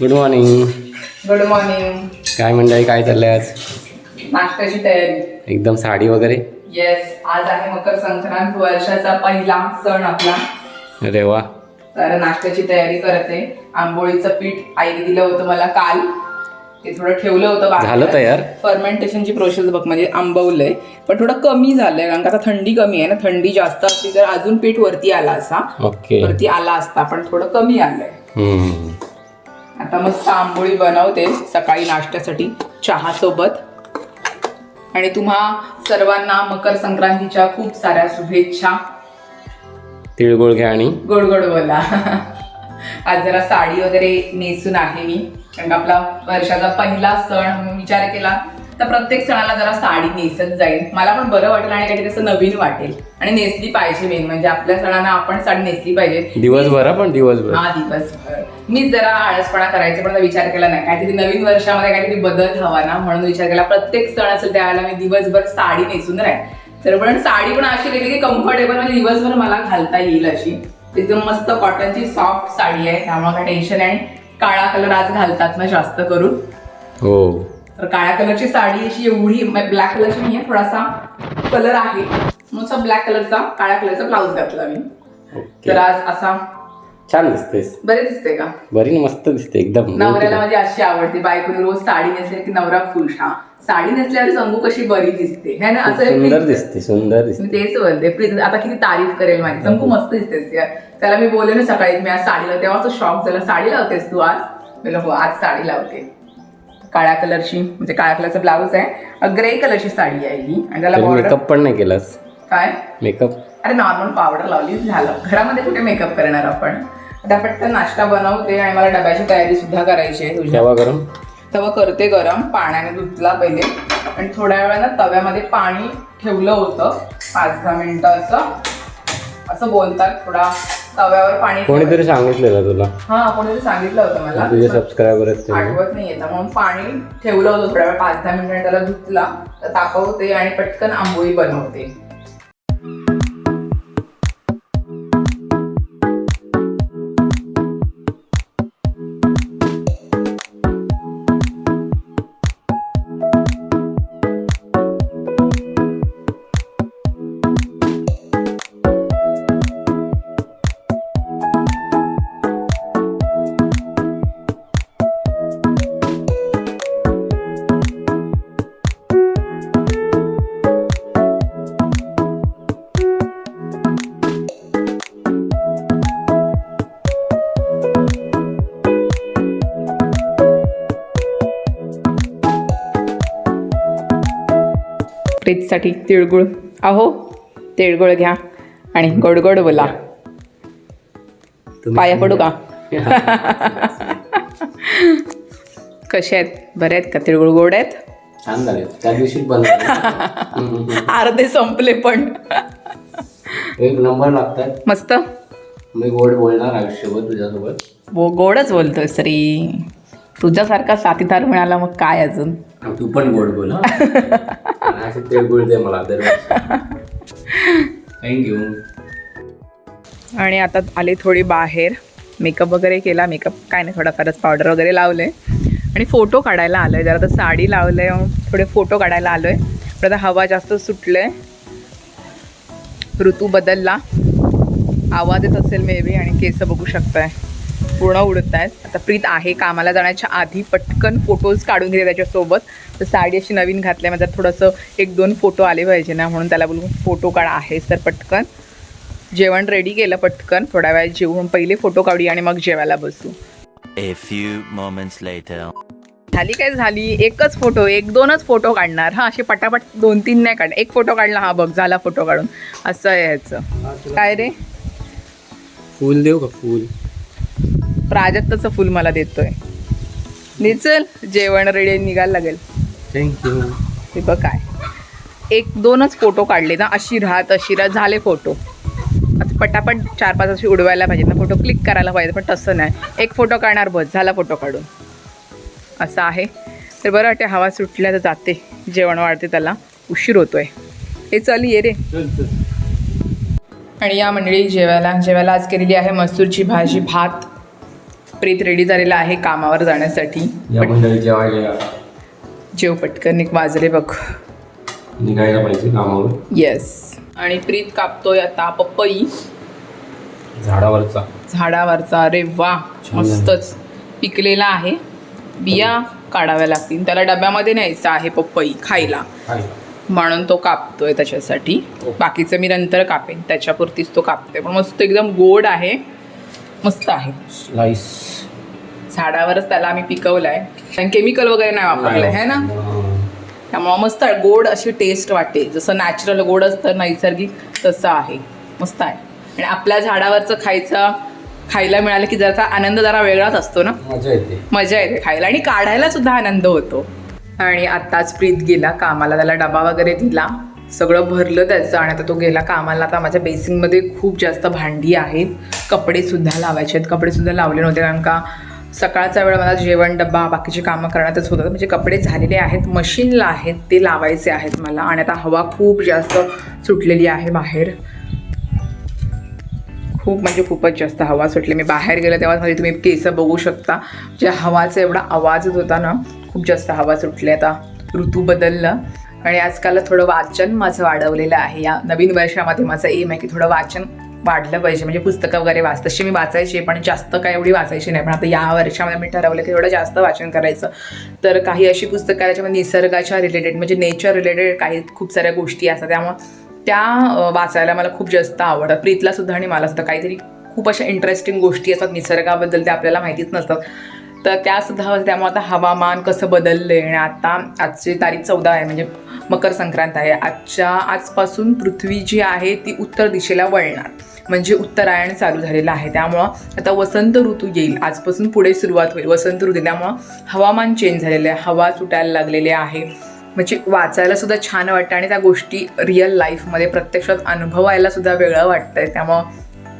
Good morning good morning काय मंडळी काय चाललंय आज? नाश्त्याची तयारी. एकदम साडी वगैरे? येस आज आहे मकर संक्रांत वर्षाचा पहिला सण आपला. अरे वा. तर नाश्त्याची तयारी करते. आंबोळीचं पीठ आईने दिलं होतं मला काल. ते थोडं ठेवलं होतं झालं तयार? फर्मेंटेशनची प्रोसेस बघ म्हणजे आंबवलंय. पण थोडं कमी झालंय कारण का आता थंडी कमी आहे ना थंडी जास्त असली तर अजून पीठ वरती आला असा. ओके वरती आला असता पण थोडं कमी आलंय. आता मस्त आंबोळी बनवते सकाळी नाश्त्यासाठी चहा सोबत आणि तुम्हा सर्वांना मकर संक्रांतीच्या खूप साऱ्या शुभेच्छा. तिळगुळ घ्या आणि गोड गोड बोला. आज जरा साडी वगैरे नेसून आहे मी. कारण आपला वर्षाचा पहिला सण म्हणून विचार केला. तर प्रत्येक सणाला जरा साडी नेसत जाईल. मला पण बरं वाटेल आणि काहीतरी असं नवीन वाटेल. आणि नेसली पाहिजे मेन म्हणजे आपल्या सणांना आपण साडी नेसली पाहिजे. दिवसभर हा पण? दिवसभर. हा दिवसभर. मी जरा आळसपणा करायचा पण विचार केला नाही. काहीतरी नवीन वर्षामध्ये काहीतरी बदल हवा ना म्हणून विचार केला. प्रत्येक सण असेल त्यावेळेला मी दिवसभर साडी नेसून राहील तर पण साडी पण अशी वेगळी की कम्फर्टेबल म्हणजे दिवसभर मला घालता येईल अशी. एकदम मस्त कॉटनची सॉफ्ट साडी आहे. त्यामुळे काय टेन्शन आहे आणि काळा कलर आज घालतात ना जास्त करून. हो. तर काळ्या कलरची साडी अशी एवढी ब्लॅक कलरची नाही आहे थोडासा कलर आहे. नुसता ब्लॅक कलरचा काळ्या कलरचा ब्लाऊज घातला मी तर आज असा छान दिसतेस. बरे दिसते का? बरी मस्त दिसते एकदम. नवऱ्याला माझी अशी आवडते बायकोने रोज साडी नेसली की नवरा खुश. हा साडी नेसल्यावर संगू कशी बरी दिसते. है ना? असं सुंदर दिसते सुंदर दिसते. मी तेच बोलते प्रीत आता किती तारीफ करेल माझी संगू मस्त दिसतेस यार. त्याला मी बोलले ना सकाळी मी आज साडी लावते. तेव्हा तो शॉक झाला साडी लावतेस तू आज? मी हो आज साडी लावते. काळ्या कलरची म्हणजे काळ्या कलरचा ब्लाऊज आहे. ग्रे कलरची साडी आहे ही. आणि त्याला बॉर्डर मेकअप पण नाही केलास? काय? मेकअप अरे नॉर्मल पावडर लावली झालं. घरामध्ये कुठे मेकअप करणार आपण? आता पटकन नाश्ता बनवते आणि मला डब्याची तयारी सुद्धा करायची आहे तुझ्या. तेव्हा गरम? तवा करते गरम पाण्याने धुतला पहिले. आणि थोड्या वेळानं तव्यामध्ये पाणी ठेवलं होतं. पाच दहा मिनिटं असं. असं बोलतात थोडा तव्यावर पाणी कोणीतरी सांगितलेलं तुला? हा कोणीतरी सांगितलं होतं मला. तुझे सबस्क्रायबर. आठवत नाही येतं म्हणून पाणी ठेवलं होतं थोड्या वेळ पाच दहा मिनिटं त्याला धुतला तर तापवते आणि पटकन आंबोळी बनवते. प्रीतसाठी तिळगुळ. अहो तिळगुळ घ्या आणि गोड गोड बोला पाया पडू का? कसे आहेत? बरे आहेत का? तिळगुळ गोड आहेत? छान झाले. त्या दिवशी अर्धे संपले पण. एक नंबर लागतात. मस्त. मी गोड बोलणार आयुष्यभर तुझ्यासोबत. बो गोडच बोलतोय सरी. तुझ्यासारखा साथीदार मिळाला मग काय अजून? तू पण गोड बोल असे तिळगुळ दे मला थँक्यू आणि आता आले थोडी बाहेर. मेकअप वगैरे केला. मेकअप काय नाही थोडाफारच पावडर वगैरे लावले आणि फोटो काढायला आलो आहे जरा तर साडी लावलंय. थोडे फोटो काढायला आलो आहे पण आता हवा जास्त सुटलंय. ऋतू बदलला. आवाज येत असेल मे बी आणि केस बघू शकताय. पूर्ण उडत आहेत आता प्रीत आहे कामाला जाण्याच्या आधी पटकन फोटोज काढून घेते त्याच्यासोबत. तर साडी अशी नवीन घातल्यामध्ये थोडंसं एक दोन फोटो आले पाहिजे ना म्हणून त्याला बोलून फोटो काढ आहेस तर पटकन. जेवण रेडी केलं पटकन. थोड्या वेळ जेवून पहिले फोटो काढूया आणि मग जेवायला बसू. झाली काय झाली? एकच फोटो एक दोनच फोटो काढणार. हा असे पटापट दोन तीन नाही काढ. एक फोटो काढला हा बघ झाला फोटो काढून. असं आहे ह्याचं. काय रे? फुल देऊ का? फुल. प्राजक्ताचं फुल मला देतोय. निचल जेवण रेडी निघायला लागेल. थँक्यू हे बघ काय. एक दोनच फोटो काढले ना अशी राहा तशी राहा झाले फोटो. आता पटापट चार पाच अशी उडवायला पाहिजेत ना फोटो क्लिक करायला पाहिजे पण तसं नाही. एक फोटो काढणार बस झाला फोटो काढून. असं आहे. तर बरं वाटते हवा सुटल्या तर जाते. जेवण वाढते त्याला. उशीर होतोय. हे चल ये रे. चल चल. आणि या मंडळी जेवायला जेवायला आज केलेली आहे मसूरची भाजी भात. प्रीत रेडी झालेला आहे कामावर जाण्यासाठी. या मंडळी जेवायला. जेव पटकन एक वाजले बघ. निघायला पाहिजे कामावर. येस आणि प्रीत कापतोय आता पपई. झाडावरचा. झाडावरचा. अरे वा मस्तच. पिकलेला आहे. बिया काढाव्या लागतील. त्याला डब्यामध्ये न्यायचा आहे पपई खायला. म्हणून तो कापतोय त्याच्यासाठी. ओके. बाकीचं मी नंतर कापेन. त्याच्यापुरतीच तो कापतोय. पण मस्त एकदम गोड आहे. मस्त आहे. स्लाइस झाडावरच त्याला आम्ही पिकवलाय. कारण केमिकल वगैरे नाही वापरलंय है ना? त्यामुळं मस्त आहे. गोड अशी टेस्ट वाटते. जसं नॅचरल गोड असतं नैसर्गिक तसं आहे. मस्त आहे. आणि आपल्या झाडावरचं खायचं खायला मिळालं की जरा आनंद जरा वेगळाच असतो ना? मजा येते. मजा येते खायला. आणि काढायला सुद्धा आनंद होतो. आणि आत्ताच प्रीत गेला कामाला. त्याला डबा वगैरे दिला. सगळं भरलं त्याचं आणि आता तो गेला कामाला. आता माझ्या बेसिंगमध्ये खूप जास्त भांडी आहेत. कपडे सुद्धा लावायचे आहेत. कपडे सुद्धा लावले नव्हते कारण का सकाळचा वेळ मला जेवण डब्बा बाकीची कामं करण्यातच होतं. म्हणजे कपडे झालेले आहेत मशीनला आहेत ते लावायचे आहेत मला. आणि आता हवा खूप जास्त सुटलेली आहे बाहेर. खूप म्हणजे खूपच जास्त हवा सुटली. मी बाहेर गेले तेव्हा मध्ये तुम्ही केस बघू शकता. जे हवाचा एवढा आवाजच होता ना खूप जास्त हवा सुटली. आता ऋतू बदललं. आणि आजकाल थोडं वाचन माझं वाढवलेलं आहे. या नवीन वर्षामध्ये माझं एम आहे की थोडं वाचन वाढलं पाहिजे. म्हणजे पुस्तकं वगैरे वाच तशी मी वाचायची पण जास्त काय एवढी वाचायची नाही. पण आता या वर्षामध्ये मी ठरवलं की थोडं जास्त वाचन करायचं. तर काही अशी पुस्तकं आहेत ज्याच्यामध्ये निसर्गाच्या रिलेटेड म्हणजे नेचर रिलेटेड काही खूप साऱ्या गोष्टी असतात. त्यामुळं त्या वाचायला मला खूप जास्त आवडतं. प्रीतला सुद्धा आणि मला सुद्धा काहीतरी खूप अशा इंटरेस्टिंग गोष्टी असतात. निसर्गाबद्दल त्या आपल्याला माहितीच नसतात. तर त्यासुद्धा त्यामुळे आता हवामान कसं बदललं आहे आणि आता आजची तारीख चौदा आहे म्हणजे मकर संक्रांत आहे. आजच्या आजपासून पृथ्वी जी आहे ती उत्तर दिशेला वळणार. म्हणजे उत्तरायण चालू झालेलं आहे. त्यामुळं आता वसंत ऋतू येईल. आजपासून पुढे सुरुवात होईल. वसंत ऋतू त्यामुळं हवामान चेंज झालेलं आहे. हवा सुटायला लागलेली आहे. म्हणजे वाचायला सुद्धा छान वाटतं आणि त्या गोष्टी रिअल लाईफमध्ये प्रत्यक्षात अनुभवायला सुद्धा वेगळं वाटतंय. त्यामुळं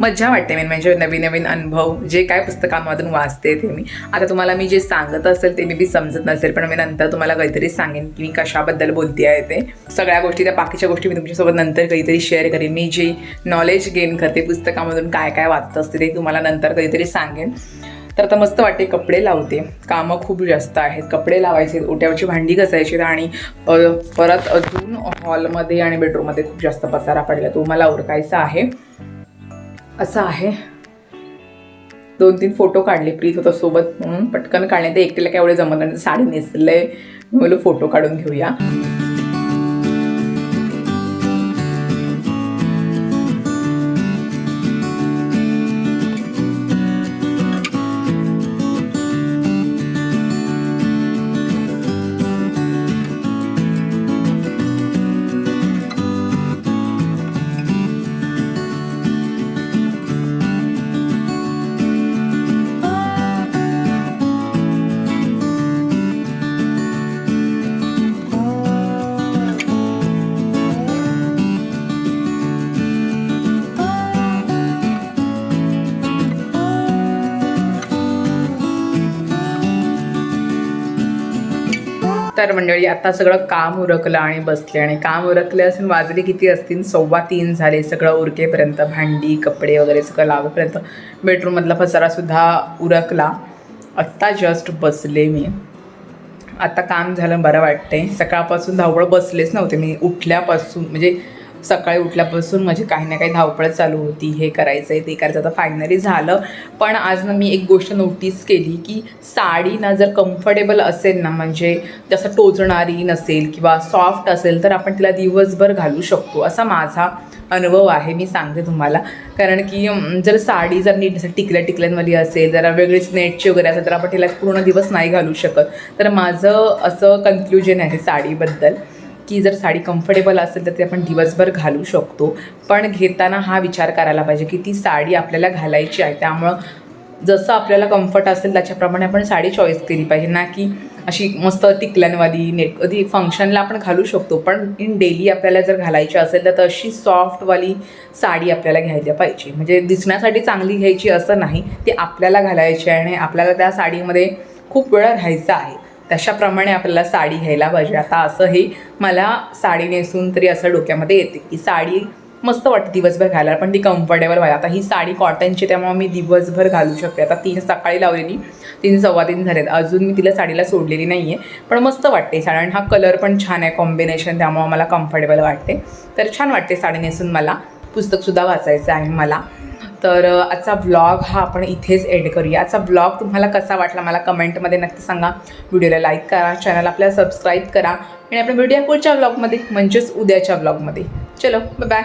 मज्जा वाटते. मेन म्हणजे नवीन नवीन अनुभव जे काय पुस्तकांमधून वाचते ते मी. आता तुम्हाला मी जे सांगत असेल ते मी बी समजत नसेल पण मी नंतर तुम्हाला काहीतरी सांगेन की मी कशाबद्दल बोलते आहे ते. सगळ्या गोष्टी त्या बाकीच्या गोष्टी मी तुमच्यासोबत नंतर काहीतरी शेअर करेन. मी जे नॉलेज गेन करते पुस्तकामधून काय काय वाचत असते ते तुम्हाला नंतर काहीतरी सांगेन. तर आता मस्त वाटते कपडे लावते. कामं खूप जास्त आहेत. कपडे लावायचे ओट्यावरची भांडी घसायची आणि परत अजून हॉलमध्ये आणि बेडरूममध्ये खूप जास्त पसारा पडला. तो मला उरकायचा आहे. असं आहे. दोन तीन फोटो काढले प्रीत होता सोबत म्हणून. पटकन काढले. ते एकटीला काय एवढे जमत नाही. साडी नेसले. मी बोलू फोटो काढून घेऊया. तर मंडळी आता सगळं काम उरकलं आणि बसले आणि काम उरकले असून वाजले किती असतील? सव्वा तीन झाले. सगळं उरकेपर्यंत भांडी कपडे वगैरे सगळं लावेपर्यंत बेडरूममधला पसारासुद्धा उरकला. आत्ता जस्ट बसले मी. आता काम झालं बरं वाटते सकाळपासून धावपळ बसलेच नव्हते मी. उठल्यापासून म्हणजे सकाळी उठल्यापासून माझी काही ना काही धावपळ चालू होती हे करायचं आहे ते करायचं आता फायनली झालं. पण आज ना मी एक गोष्ट नोटीस केली की साडी ना जर कम्फर्टेबल असेल ना म्हणजे जसं टोचणारी नसेल किंवा सॉफ्ट असेल तर आपण तिला दिवसभर घालू शकतो. असा माझा अनुभव आहे मी सांगते तुम्हाला. कारण की जर साडी जर नीट असं टिकल्या टिकल्यांवाली असेल जरा वेगळीच नेटची वगैरे असेल तर आपण तिला पूर्ण दिवस नाही घालू शकत. तर माझं असं कन्क्लुजन आहे साडीबद्दल. की जर साडी कम्फर्टेबल असेल तर ती आपण दिवसभर घालू शकतो. पण घेताना हा विचार करायला पाहिजे की ती साडी आपल्याला घालायची आहे. त्यामुळं जसं आपल्याला कम्फर्ट असेल त्याच्याप्रमाणे आपण साडी चॉईस केली पाहिजे. ना की अशी मस्त टिकल्यांवाली नेट कधी फंक्शनला आपण घालू शकतो पण इन डेली आपल्याला जर घालायची असेल तर तशी सॉफ्टवाली साडी आपल्याला घ्यायला पाहिजे. म्हणजे दिसण्यासाठी चांगली घ्यायची असं नाही. ती आपल्याला घालायची आहे आणि आपल्याला त्या साडीमध्ये खूप वेळा राहायचं आहे. तशाप्रमाणे आपल्याला साडी घ्यायला पाहिजे. आता असं हे मला साडी नेसून तरी असं डोक्यामध्ये येते की साडी मस्त वाटते दिवसभर घालायला पण ती कम्फर्टेबल व्हायला आता ही साडी कॉटनची त्यामुळे मी दिवसभर घालू शकते. आता तीन सकाळी लावलेली तीन सव्वा तीन झालेत. अजून मी तिला साडीला सोडलेली नाही आहे पण मस्त वाटते साडी आणि हा कलर पण छान आहे कॉम्बिनेशन त्यामुळे मला कम्फर्टेबल वाटते. तर छान वाटते साडी नेसून मला. पुस्तकसुद्धा वाचायचं आहे मला. तर आजचा ब्लॉग हा आपण इथेच एड करूया. आजचा ब्लॉग तुम्हाला कसा वाटला मला कमेंटमध्ये नक्की सांगा. व्हिडिओला लाईक करा चॅनल आपल्याला सबस्क्राईब करा. आणि आपण भेटूया पुढच्या ब्लॉगमध्ये म्हणजेच उद्याच्या ब्लॉगमध्ये चलो बाय